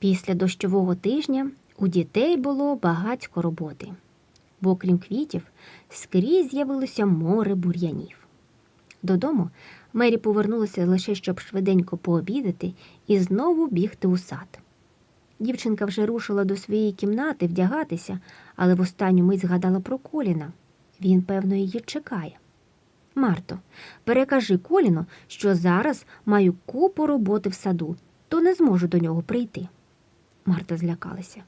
Після дощового тижня у дітей було багатько роботи, бо крім квітів, скрізь з'явилося море бур'янів. Додому Мері повернулася лише щоб швиденько пообідати і знову бігти у сад. Дівчинка вже рушила до своєї кімнати вдягатися, але в останню мить згадала про Коліна. Він, певно, її чекає. Марто, перекажи Коліну, що зараз маю купу роботи в саду, то не зможу до нього прийти. Марта злякалася.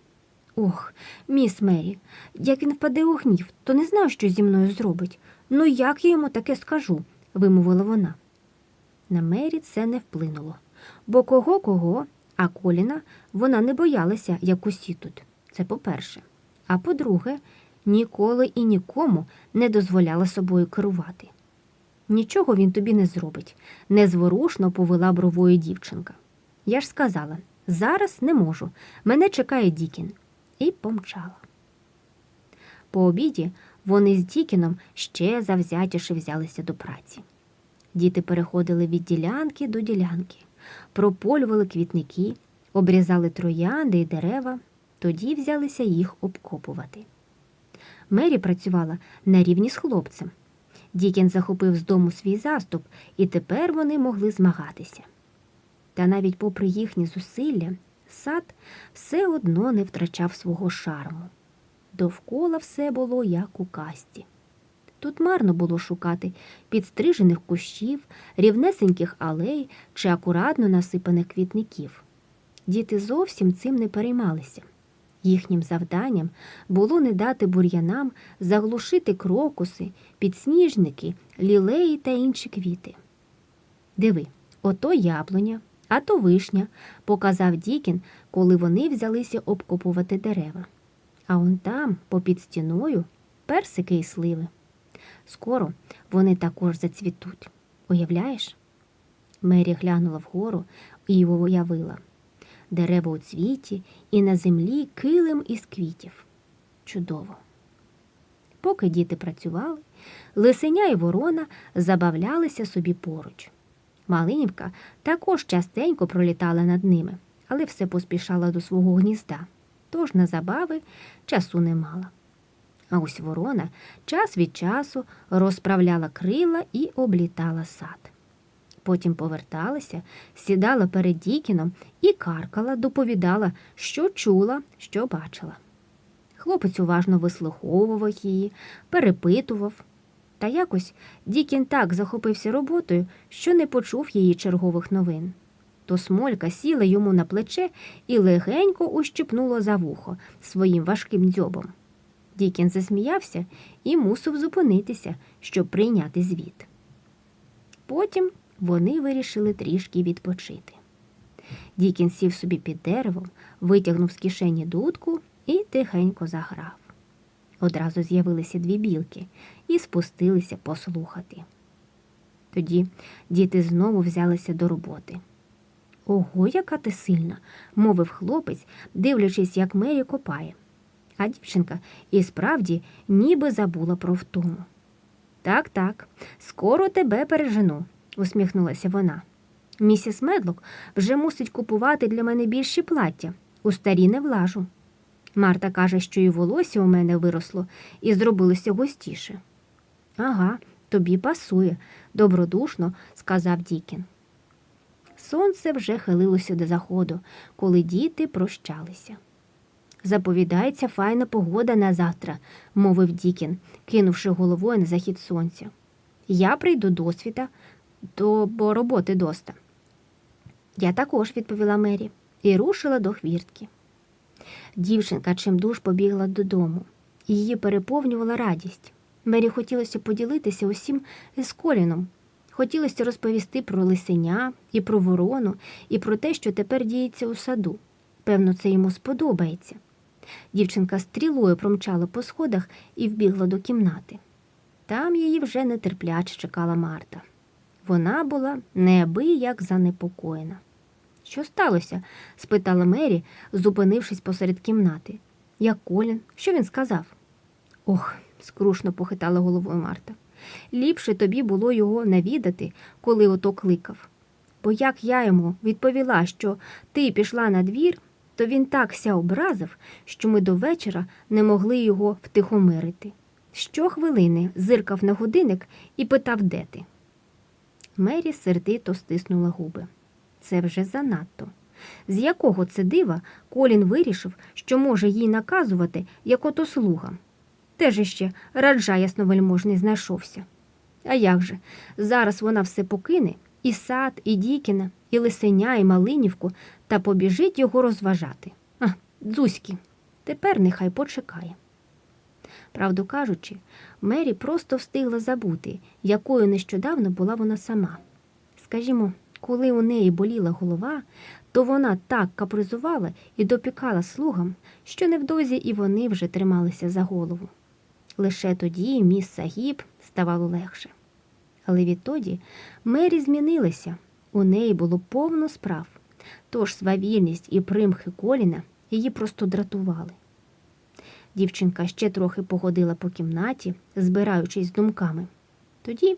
Ох, міс Мері, як він впаде у гнів, то не знаю, що зі мною зробить. Ну як я йому таке скажу, вимовила вона. На Мері це не вплинуло, бо кого кого, а Коліна вона не боялася, як усі тут. Це по-перше. А по-друге, ніколи і нікому не дозволяла собою керувати. Нічого він тобі не зробить, незворушно повела бровою дівчинка. Я ж сказала, зараз не можу, мене чекає Дікін. І помчала. По обіді вони з Дікіном ще завзятіше взялися до праці. Діти переходили від ділянки до ділянки, прополювали квітники, обрізали троянди й дерева, тоді взялися їх обкопувати. Мері працювала на рівні з хлопцем. Дікін захопив з дому свій заступ, і тепер вони могли змагатися. Та навіть попри їхні зусилля, сад все одно не втрачав свого шарму. Довкола все було як у касті. Тут марно було шукати підстрижених кущів, рівнесеньких алей чи акуратно насипаних квітників. Діти зовсім цим не переймалися. Їхнім завданням було не дати бур'янам заглушити крокуси, підсніжники, лілеї та інші квіти. Диви, ото яблуня, а то вишня, показав Дікін, коли вони взялися обкопувати дерева. А он там, попід стіною, персики і сливи. Скоро вони також зацвітуть. Уявляєш? Мері глянула вгору і уявила дерева у цвіті і на землі килим із квітів. Чудово. Поки діти працювали, лисеня і ворона забавлялися собі поруч. Малинівка також частенько пролітала над ними, але все поспішала до свого гнізда, тож на забави часу не мала. А ось ворона час від часу розправляла крила і облітала сад. Потім поверталася, сідала перед Дікіном і каркала, доповідала, що чула, що бачила. Хлопець уважно вислуховував її, перепитував. Та якось Дікін так захопився роботою, що не почув її чергових новин. То смолька сіла йому на плече і легенько ущипнула за вухо своїм важким дзьобом. Дікін засміявся і мусив зупинитися, щоб прийняти звіт. Потім вони вирішили трішки відпочити. Дікін сів собі під деревом, витягнув з кишені дудку і тихенько заграв. Одразу з'явилися дві білки і спустилися послухати. Тоді діти знову взялися до роботи. Ого, яка ти сильна, мовив хлопець, дивлячись, як Мері копає. А дівчинка і справді ніби забула про втому. Так, так, скоро тебе пережену, усміхнулася вона. Місіс Медлок вже мусить купувати для мене більші плаття. У старі не влажу. Марта каже, що і волосся у мене виросло і зробилося густіше. Ага, тобі пасує, добродушно сказав Дікін. Сонце вже хилилося до заходу, коли діти прощалися. Заповідається файна погода на завтра, мовив Дікін, кинувши головою на захід сонця. Я прийду до світа, то бо роботи доста. Я також, відповіла Мері, і рушила до хвіртки. Дівчинка чимдуж побігла додому, її переповнювала радість. Мері хотілося поділитися усім з Коліном. Хотілося розповісти про лисеня, і про ворону, і про те, що тепер діється у саду. Певно, це йому сподобається. Дівчинка стрілою промчала по сходах і вбігла до кімнати. Там її вже нетерпляче чекала Марта. Вона була неабияк занепокоєна. Що сталося? спитала Мері, зупинившись посеред кімнати. Як Колін, що він сказав? Ох, скрушно похитала головою Марта. Ліпше тобі було його навідати, коли ото кликав. Бо як я йому відповіла, що ти пішла на двір, то він так ся образив, що ми до вечора не могли його втихомирити. Щохвилини зиркав на годинник і питав, де ти. Мері сердито стиснула губи. Це вже занадто. З якого це дива Колін вирішив, що може їй наказувати, як ото слуга. Теж іще раджа ясновельможний знайшовся. А як же? Зараз вона все покине і сад, і Дікіна, і лисеня, і Малинівку, та побіжить його розважати. А, дзузьки, тепер нехай почекає. Правду кажучи, Мері просто встигла забути, якою нещодавно була вона сама. Скажімо, коли у неї боліла голова, то вона так капризувала і допікала слугам, що невдовзі і вони вже трималися за голову. Лише тоді міс Сагіб ставало легше. Але відтоді Мері змінилася, у неї було повно справ, тож свавільність і примхи Коліна її просто дратували. Дівчинка ще трохи походила по кімнаті, збираючись з думками. Тоді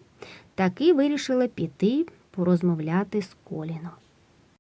таки вирішила піти порозмовляти з Коліном.